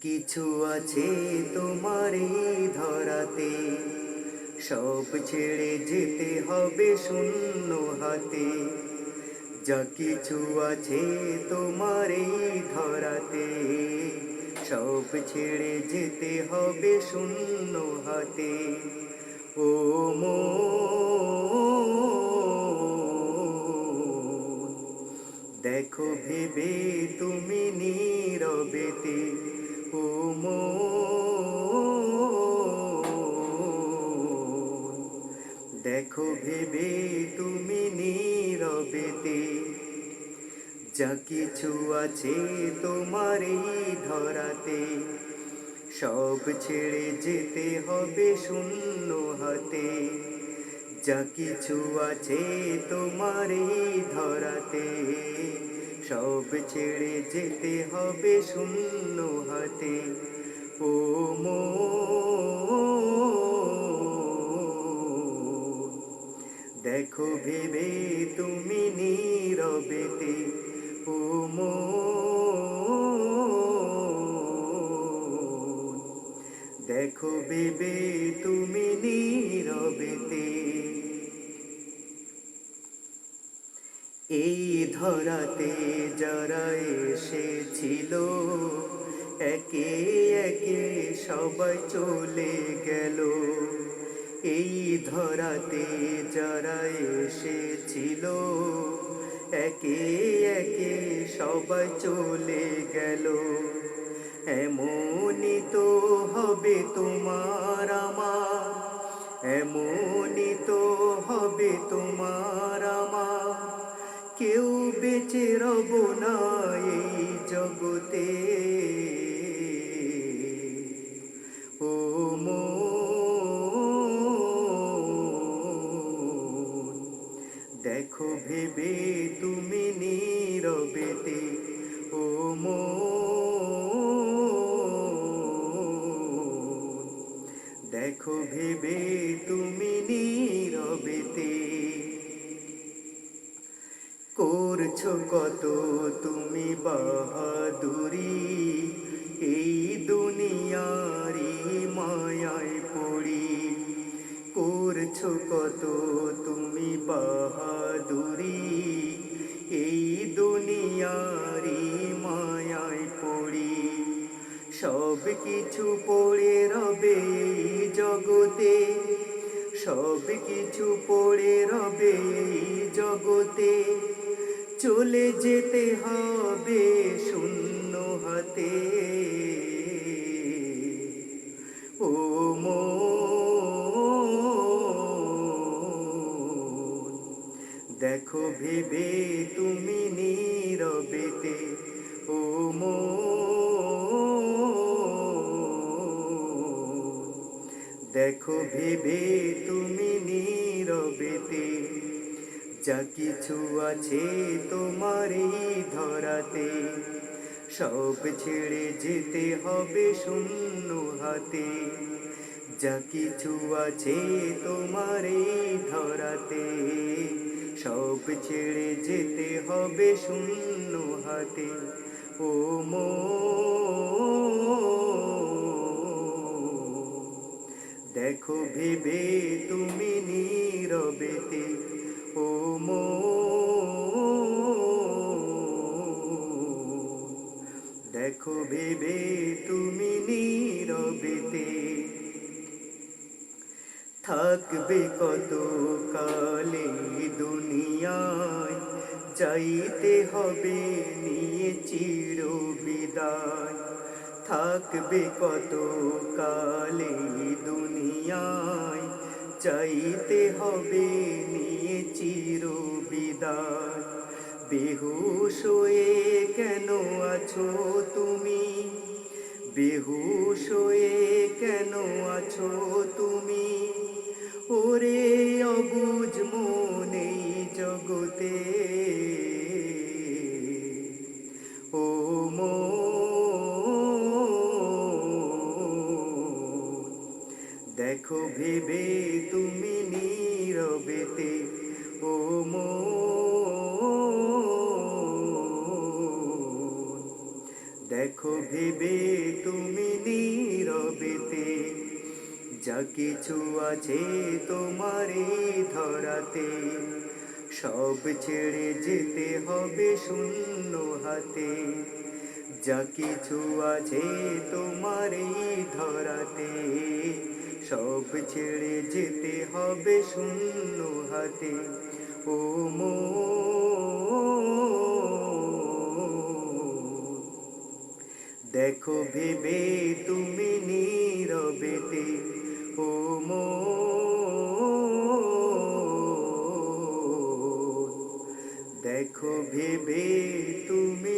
কিছু আছে তোমার ধরাতে। সব ছেড়ে যেতে হবে শূন্য হাতে। যা কিছু আছে তোমার ধরাতে। সব ছেড়ে যেতে হবে শূন্য হাতে। ও মো। দেখো ভেবে তুমি নীরবেতে। দেখো ভেবে তুমি নীরবেতে যা কিছু আছে তোমার এই ধরাতে, সব ছেড়ে যেতে হবে শূন্য হাতে, যা কিছু আছে তোমার এই ধরাতে। সব ছেড়ে যেতে হবে শূন্য হাতে। ও মো। দেখো ভেবে তুমি নীরবেতে। ও মো। দেখো ভেবে তুমি নীরবেতে। এই ধরাতে যারা এসেছিল, একে একে সবাই চলে গেল। এই ধরাতে যারা এসেছিল, একে একে সবাই চলে গেল। এমনই তো হবে তোমার আমার, এমনই তো হবে তোমার আমার। কেউ বেঁচে রব না এই জগতে। ও মন, দেখো ভেবে তুমি নীরবেতে। ও মন, দেখো ভেবে তুমি নীরবেতে। করছ কত? তুমি বাহাদুরি। এই দুনিয়ারি মায়ায় পড়ি। করছ কত? তুমি বাহাদুরি। এই দুনিয়ারি মায়ায় পড়ি। সব কিছু পড়ে রবে জগতে। সব কিছু পড়ে রবে জগতে। চলে যেতে হবে শূন্য হাতে। ও মন, দেখো ভেবে তুমি নীরবেতে। ও মন, দেখো ভেবে তুমি নীরবেতে। যা কিছু আছে তোমার এই ধরাতে, সব ছেড়ে যেতে হবে শূন্য হাতে। যা কিছু আছে তোমার এই ধরাতে, সব ছেড়ে যেতে হবে শূন্য হাতে। ও মো, দেখো ভেবে তুমি নীরবেতে দেখো ভেবে তুমি নীরবেতে। থাকবে কত কালে দুনিয়ায়? যাইতে হবে নিয়ে চির বিদায় থাকবে কত কালে দুনিয়ায়? চাইতে হবে নিয়ে চির বিদায় বেহুশ হয়ে কেন আছো তুমি? বেহুশ হয়ে কেন আছো তুমি? ওরে অবুজ মনে জগতে দেখো ভেবে তুমি নীরবেতে ও মো দেখো ভেবে তুমি নীরবেতে যা কিছু আছে তোমার ধরাতে। সব ছেড়ে যেতে হবে শূন্য হাতে। যা কিছু আছে তোমার ধরাতে। সব ছেড়ে যেতে হবে শূন্য হাতে। ও মো। দেখো ভেবে তুমি নীরবেতে। ও মো। দেখো ভেবে তুমি